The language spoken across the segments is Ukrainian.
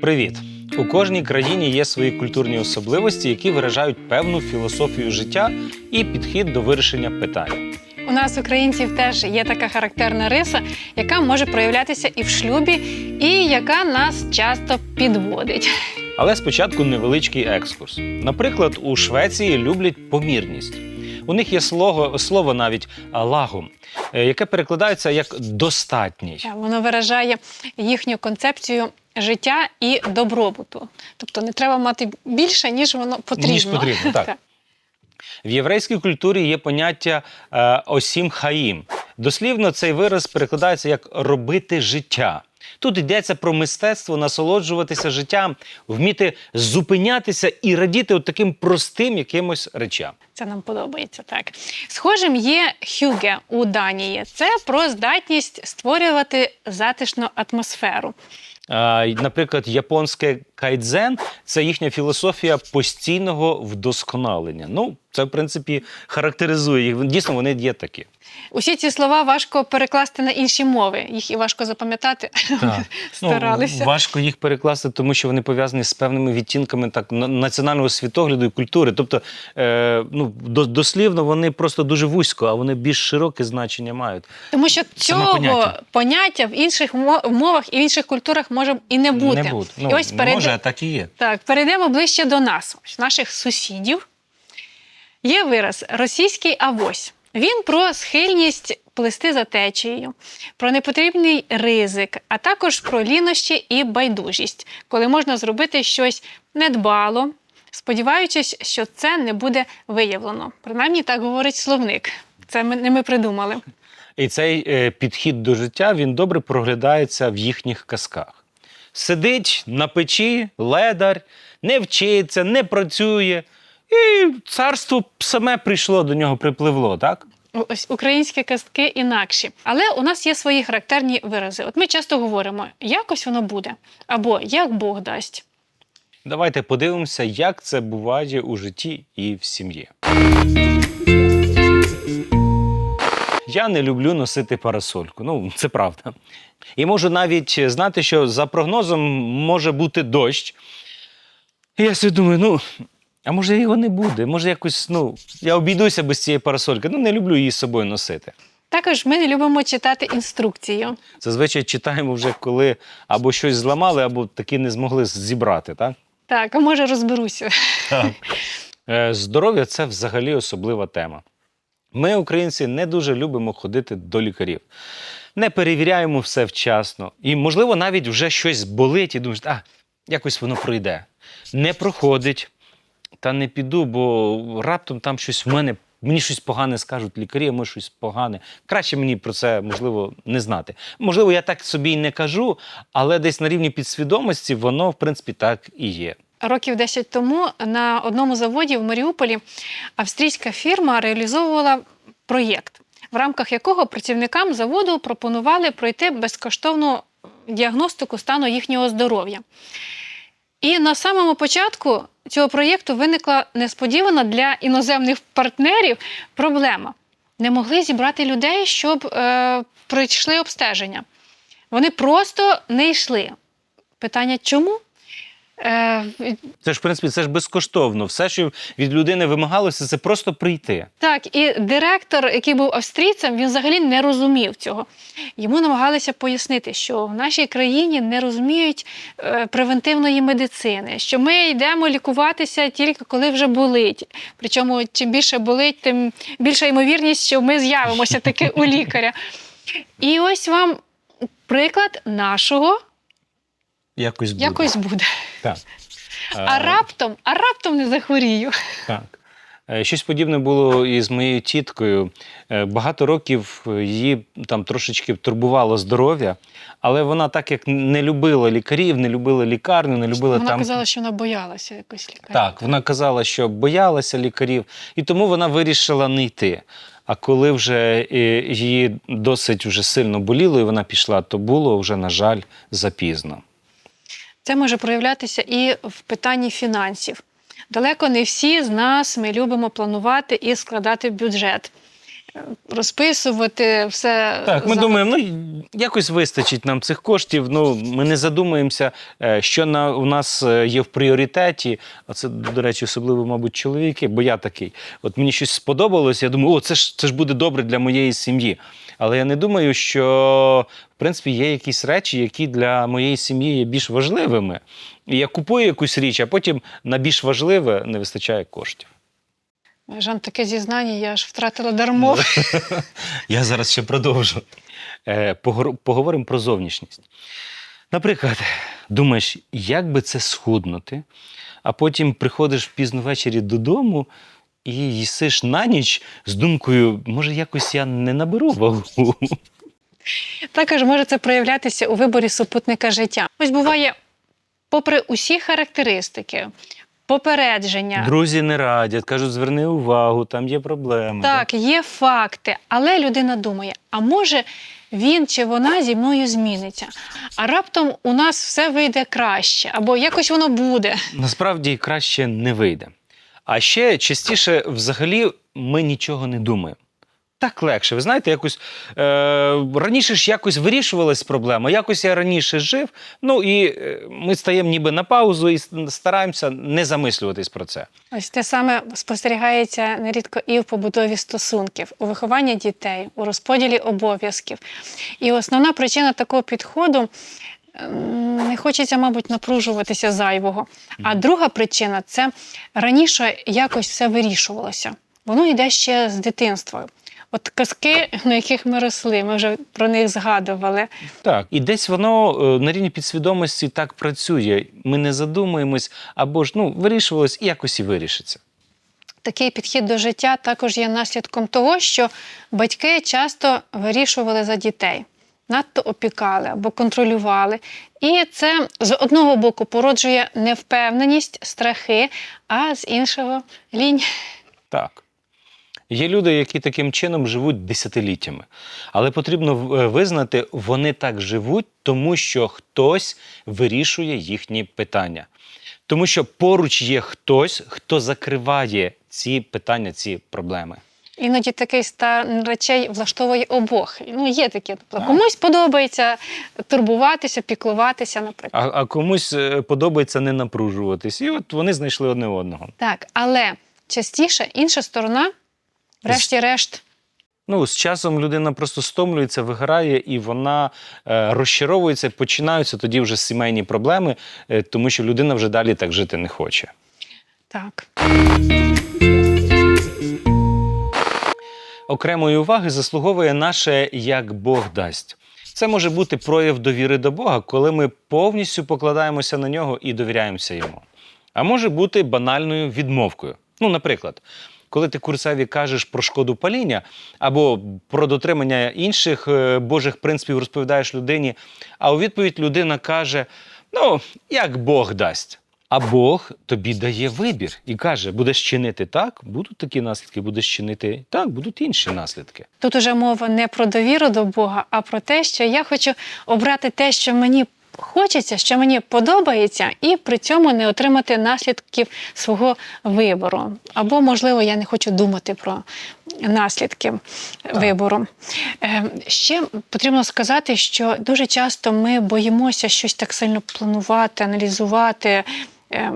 Привіт! У кожній країні є свої культурні особливості, які виражають певну філософію життя і підхід до вирішення питань. У нас, українців, теж є така характерна риса, яка може проявлятися і в шлюбі, і яка нас часто підводить. Але спочатку невеличкий екскурс. Наприклад, у Швеції люблять помірність. У них є слово, слово навіть лагом, яке перекладається як достатній. Воно виражає їхню концепцію життя і добробуту. Тобто не треба мати більше, ніж воно потрібно. Ніж потрібно, так. В єврейській культурі є поняття е, осім хаїм. Дослівно цей вираз перекладається як робити життя. Тут йдеться про мистецтво насолоджуватися життям, вміти зупинятися і радіти от таким простим якимось речам. Це нам подобається так. Схожим є хюге у Данії. Це про здатність створювати затишну атмосферу. Наприклад, японське кайдзен це їхня філософія постійного вдосконалення. Ну, це в принципі характеризує їх. Дійсно, вони є такі. Усі ці слова важко перекласти на інші мови. Їх і важко запам'ятати. Старалися. Ну, важко їх перекласти, тому що вони пов'язані з певними відтінками так національного світогляду і культури. Тобто, е, ну дослівно вони просто дуже вузько, а вони більш широке значення мають. Тому що Саме цього поняття. поняття. в інших мовах і в інших культурах може і не бути. Не буде. Ну, і ось перейде- може, так і є. Так, перейдемо ближче до нас, ось наших сусідів. Є вираз російський авось. Він про схильність плисти за течією, про непотрібний ризик, а також про лінощі і байдужість, коли можна зробити щось недбало, сподіваючись, що це не буде виявлено. Принаймні так говорить словник. Це ми, не ми придумали. І цей е, підхід до життя він добре проглядається в їхніх казках. Сидить на печі, ледар, не вчиться, не працює, і царство саме прийшло до нього, припливло, так? Ось українські казки інакші. Але у нас є свої характерні вирази. От ми часто говоримо, якось воно буде, або як Бог дасть. Давайте подивимося, як це буває у житті і в сім'ї. Я не люблю носити парасольку. Ну, це правда. І можу навіть знати, що за прогнозом може бути дощ. І я собі думаю, ну, а може його не буде? Може, якось, ну, я обійдуся без цієї парасольки. Ну, не люблю її з собою носити. Також ми не любимо читати інструкцію. Зазвичай читаємо вже, коли або щось зламали, або таки не змогли зібрати, так? Так, а може розберуся. Е, Здоров'я це взагалі особлива тема. Ми, українці, не дуже любимо ходити до лікарів. Не перевіряємо все вчасно. І, можливо, навіть вже щось болить і думаєш, а, якось воно пройде. Не проходить. Та не піду, бо раптом там щось в мене, мені щось погане скажуть лікарі, а може щось погане. Краще мені про це, можливо, не знати. Можливо, я так собі й не кажу, але десь на рівні підсвідомості воно, в принципі, так і є. Років 10 тому на одному заводі в Маріуполі австрійська фірма реалізовувала проєкт, в рамках якого працівникам заводу пропонували пройти безкоштовну діагностику стану їхнього здоров'я. І на самому початку цього проєкту виникла несподівана для іноземних партнерів проблема. Не могли зібрати людей, щоб е, пройшли обстеження. Вони просто не йшли. Питання чому? Е, Це ж, в принципі, це ж безкоштовно. Все, що від людини вимагалося, це просто прийти. Так, і директор, який був австрійцем, він взагалі не розумів цього. Йому намагалися пояснити, що в нашій країні не розуміють е, превентивної медицини, що ми йдемо лікуватися тільки коли вже болить. Причому чим більше болить, тим більша ймовірність, що ми з'явимося таки у лікаря. І ось вам приклад нашого Якось буде. якось буде. Так. А Е, раптом, а раптом не захворію. Так. Е, Щось подібне було і з моєю тіткою. Е, Багато років її там трошечки турбувало здоров'я, але вона так як не любила лікарів, не любила лікарню, не любила Вона там. казала, що вона боялася якось лікаря. Так, вона казала, що боялася лікарів, і тому вона вирішила не йти. А коли вже її досить вже сильно боліло, і вона пішла, то було вже, на жаль, запізно. Це може проявлятися і в питанні фінансів. Далеко не всі з нас ми любимо планувати і складати бюджет. Розписувати все. Так, ми за- думаємо, ну якось вистачить нам цих коштів. Ну ми не задумуємося, е, що на у нас е, є в пріоритеті. А це, до речі, особливо, мабуть, чоловіки, бо я такий. От мені щось сподобалось, я думаю, о, це ж це ж буде добре для моєї сім'ї. Але я не думаю, що в принципі є якісь речі, які для моєї сім'ї є більш важливими. І я купую якусь річ, а потім на більш важливе не вистачає коштів. Жан, таке зізнання, я аж втратила дармо. Я зараз ще продовжу. Е, Поговоримо про зовнішність. Наприклад, думаєш, як би це схуднути, а потім приходиш пізно ввечері додому і їсиш на ніч з думкою, може, якось я не наберу вагу. Також може це проявлятися у виборі супутника життя. Ось буває, попри усі характеристики, попередження. Друзі не радять, кажуть, зверни увагу, там є проблема. Так, є факти, але людина думає: а може він чи вона зі мною зміниться? А раптом у нас все вийде краще, або якось воно буде. Насправді краще не вийде. А ще частіше, взагалі, ми нічого не думаємо. Так легше. Ви знаєте, якось е, раніше ж якось вирішувалась проблема, якось я раніше жив. Ну і е, ми стаємо ніби на паузу і стараємося не замислюватись про це. Ось те саме спостерігається нерідко і в побудові стосунків, у вихованні дітей, у розподілі обов'язків. І основна причина такого підходу. ем, Не хочеться, мабуть, напружуватися зайвого. А друга причина це раніше якось все вирішувалося. Воно йде ще з дитинства. От казки, на яких ми росли, ми вже про них згадували. Так, і десь воно е, на рівні підсвідомості так працює. Ми не задумуємось, або ж ну вирішувалось і якось і вирішиться. Такий підхід до життя також є наслідком того, що батьки часто вирішували за дітей, надто опікали або контролювали. І це з одного боку породжує невпевненість, страхи, а з іншого лінь. Так. Є люди, які таким чином живуть десятиліттями. Але потрібно е, визнати, вони так живуть, тому що хтось вирішує їхні питання. Тому що поруч є хтось, хто закриває ці питання, ці проблеми. Іноді такий стан речей влаштовує обох. Ну, є такі. Тобто, комусь подобається турбуватися, піклуватися, наприклад. А, а комусь е, подобається не напружуватись. І от вони знайшли одне одного. Так, але частіше інша сторона, врешті-решт, Ну, з часом людина просто стомлюється, виграє, і вона е, розчаровується, починаються тоді вже сімейні проблеми, е, тому що людина вже далі так жити не хоче. так. Окремої уваги заслуговує наше як Бог дасть. Це може бути прояв довіри до Бога, коли ми повністю покладаємося на нього і довіряємося йому. А може бути банальною відмовкою. Ну, наприклад, коли ти курсаві кажеш про шкоду паління або про дотримання інших е, Божих принципів розповідаєш людині, а у відповідь людина каже: ну, як Бог дасть. А Бог тобі дає вибір і каже: будеш чинити так, будуть такі наслідки, будеш чинити так, будуть інші наслідки. Тут уже мова не про довіру до Бога, а про те, що я хочу обрати те, що мені хочеться, що мені подобається, і при цьому не отримати наслідків свого вибору. Або, можливо, я не хочу думати про наслідки вибору. Е, Ще потрібно сказати, що дуже часто ми боїмося щось так сильно планувати, аналізувати е,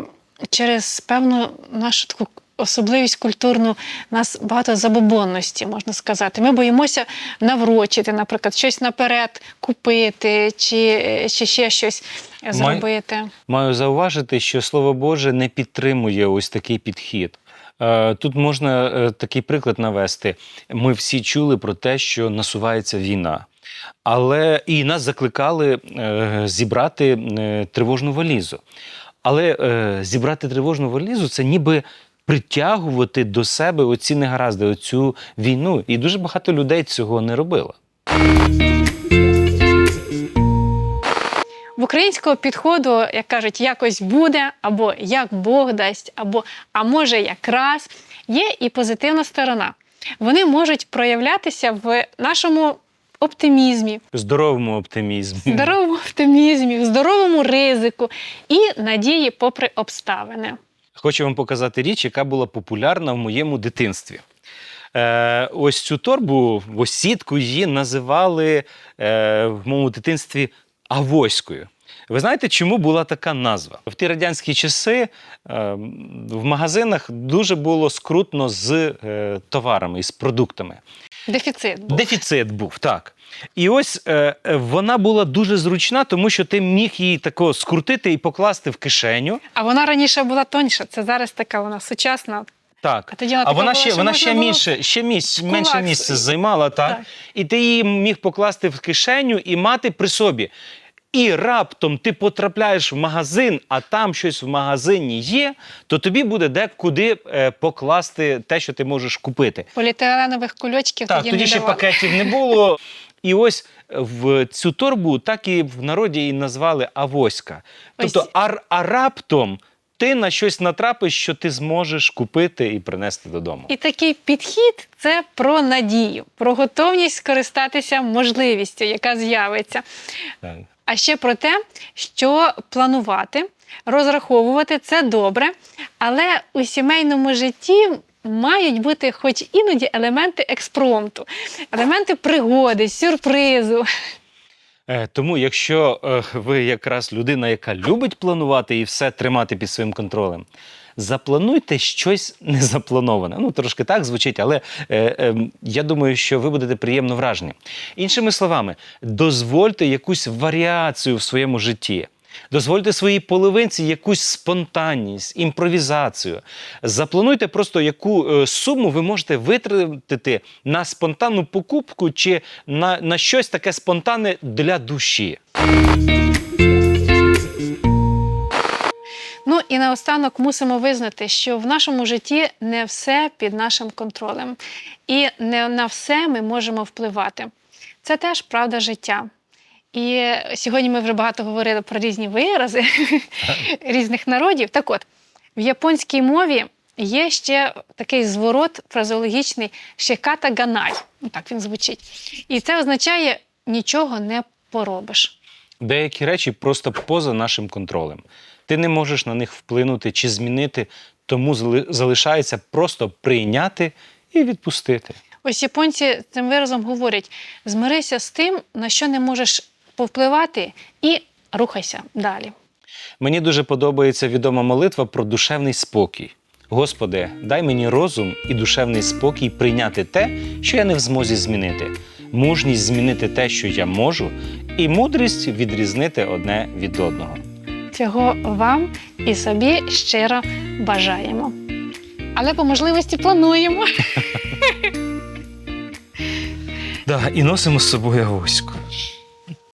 через певну нашу таку особливість культурну, нас багато забобонності, можна сказати. Ми боїмося наврочити, наприклад, щось наперед купити чи, чи ще щось зробити. Маю зауважити, що Слово Боже не підтримує ось такий підхід. Е, Тут можна е, такий приклад навести. Ми всі чули про те, що насувається війна. Але і нас закликали е, зібрати е, тривожну валізу. Але е, зібрати тривожну валізу це ніби притягувати до себе оці негаразди, оцю війну. І дуже багато людей цього не робило. В українського підходу, як кажуть, якось буде, або як Бог дасть, або а може якраз є і позитивна сторона. Вони можуть проявлятися в нашому оптимізмі, Здоровому оптимізмі. здоровому оптимізмі, здоровому ризику і надії попри обставини. Хочу вам показати річ, яка була популярна в моєму дитинстві. Е, ось цю торбу, ось її називали е, в моєму дитинстві авоською. Ви знаєте, чому була така назва? В ті радянські часи е, в магазинах дуже було скрутно з е, товарами і з продуктами. Дефіцит був. Дефіцит був, так. І ось е, е, вона була дуже зручна, тому що ти міг її тако скрутити і покласти в кишеню. А вона раніше була тоньша. Це зараз така вона сучасна. Так. А тоді вона А вона була, ще, вона ще, менше ще місць, менше місця займала, так? Так. І ти її міг покласти в кишеню і мати при собі. І раптом ти потрапляєш в магазин, а там щось в магазині є, то тобі буде де куди е, покласти те, що ти можеш купити. Поліетиленових кульочків Так, тоді, тоді не ще давали. пакетів не було. І ось в цю торбу так і в народі її назвали авоська. Ось. Тобто, а, а раптом ти на щось натрапиш, що ти зможеш купити і принести додому. І такий підхід це про надію, про готовність скористатися можливістю, яка з'явиться. Так. А ще про те, що планувати, розраховувати це добре, але у сімейному житті мають бути хоч іноді елементи експромту, елементи пригоди, сюрпризу. Е, Тому, якщо е, ви якраз людина, яка любить планувати і все тримати під своїм контролем, заплануйте щось незаплановане. Ну, трошки так звучить, але е, е, я думаю, що ви будете приємно вражені. Іншими словами, дозвольте якусь варіацію в своєму житті. Дозвольте своїй половинці якусь спонтанність, імпровізацію. Заплануйте просто, яку е, суму ви можете витратити на спонтанну покупку чи на, на щось таке спонтанне для душі. І наостанок мусимо визнати, що в нашому житті не все під нашим контролем, і не на все ми можемо впливати. Це теж правда життя. І сьогодні ми вже багато говорили про різні вирази різних народів. Так от, в японській мові є ще такий зворот фразеологічний «шиката ганай. Так він звучить. І це означає нічого не поробиш. Деякі речі просто поза нашим контролем. Ти не можеш на них вплинути чи змінити, тому залишається просто прийняти і відпустити. Ось японці цим виразом говорять: змирися з тим, на що не можеш повпливати, і рухайся далі. Мені дуже подобається відома молитва про душевний спокій. Господи, дай мені розум і душевний спокій прийняти те, що я не в змозі змінити, мужність змінити те, що я можу, і мудрість відрізнити одне від одного. Цього вам і собі щиро бажаємо. Але по можливості плануємо. Да, і носимо з собою авоську.